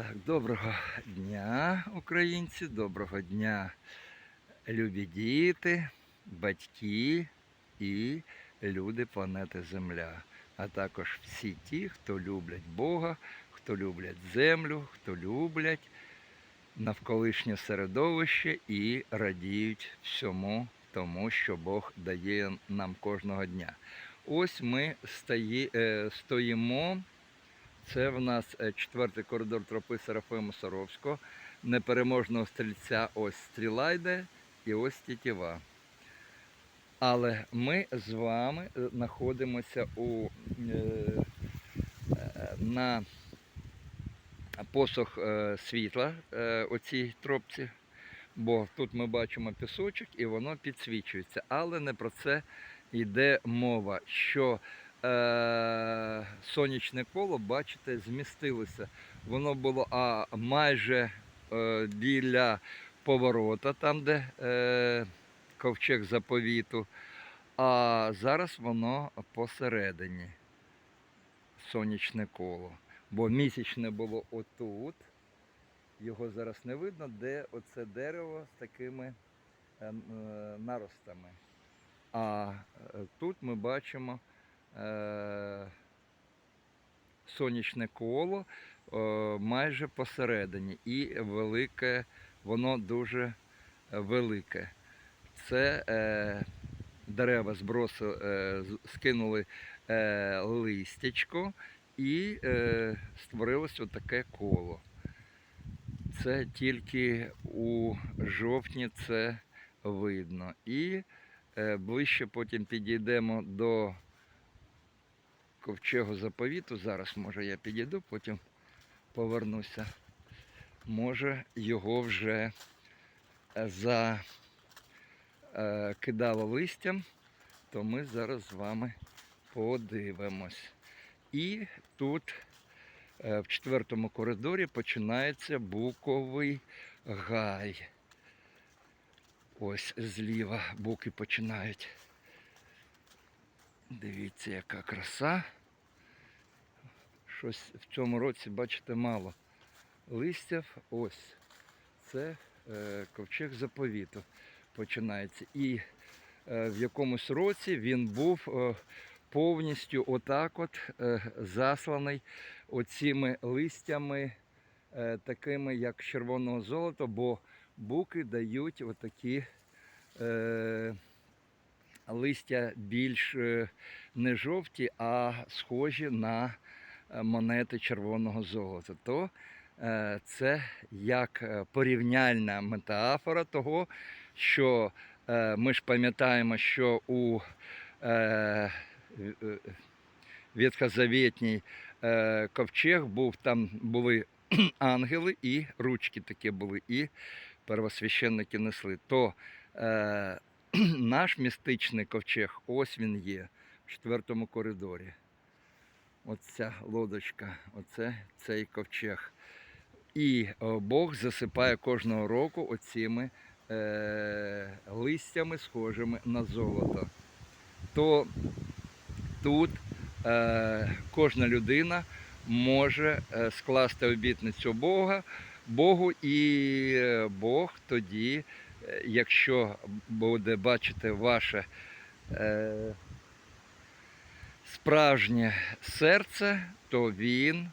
Так, доброго дня, українці, доброго дня, любі діти, батьки і люди планети Земля, а також всі ті, хто люблять Бога, хто люблять землю, хто люблять навколишнє середовище і радіють всьому тому, що Бог дає нам кожного дня. Ось ми е, стоїмо. Це в нас е, четвертий коридор тропи Серафима Саровського, непереможного стрільця ось стріла йде і ось тітєва. Але ми з вами е, знаходимося у, е, на посох світла у цій тропці, бо тут ми бачимо пісочок і воно підсвічується. Але не про це йде мова. що е, сонячне коло, бачите, змістилося. Воно було а, майже е, біля поворота, там, де е, ковчег заповіту, а зараз воно посередині. Сонячне коло. Бо місячне було отут. Його зараз не видно, де оце дерево з такими е, е, наростами. А е, тут ми бачимо сонячне коло е, майже посередині і велике, воно дуже е, велике. Це е, дерева зброси, е, скинули е, листячко і е, створилось отаке коло. Це тільки у жовтні це видно. І е, ближче потім підійдемо до ковчегу заповіту. Зараз, може, я підійду, потім повернуся. Може, його вже е, закидало листям, то ми зараз з вами подивимось. І тут е, в четвертому коридорі починається буковий гай. Ось зліва буки починають. Дивіться, яка краса. Щось в цьому році, бачите, мало листів. Ось це е, ковчег заповіту починається. І е, в якомусь році він був е, повністю отак от е, засланий оціми листями, е, такими як червоного золота, бо буки дають отакі. Е, листя більш е, не жовті, а схожі на монети червоного золота. То е, це як е, порівняльна метафора того, що е, ми ж пам'ятаємо, що у е, е, Ветхозавітній е, ковчег був, там були ангели і ручки такі були, і первосвященники несли. То е, наш містичний ковчег, ось він є в четвертому коридорі. Оця лодочка, оце цей ковчег. І е, Бог засипає кожного року оціми е, листями, схожими на золото. То тут е, кожна людина може е, скласти обітницю Бога, Богу, і е, Бог тоді якщо буде бачити ваше е, справжнє серце, то він,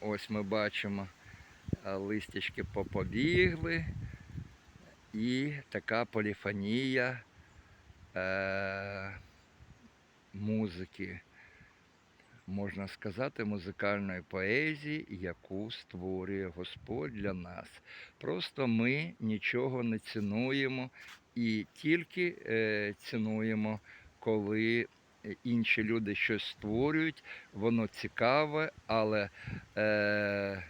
ось ми бачимо, е, листячки попобігли, і така поліфонія е, музики, можна сказати, музикальної поезії, яку створює Господь для нас. Просто ми нічого не цінуємо і тільки е, цінуємо, коли інші люди щось створюють, воно цікаве, але е,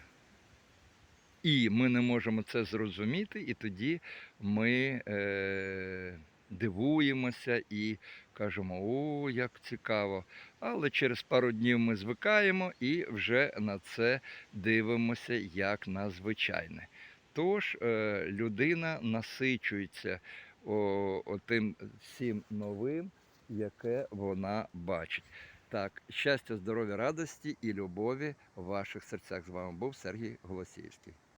і ми не можемо це зрозуміти, і тоді ми е, дивуємося і кажемо, о, як цікаво. Але через пару днів ми звикаємо і вже на це дивимося як на звичайне. Тож е, людина насичується о, отим всім новим, яке вона бачить. Так, щастя, здоров'я, радості і любові в ваших серцях. З вами був Сергій Голосіївський.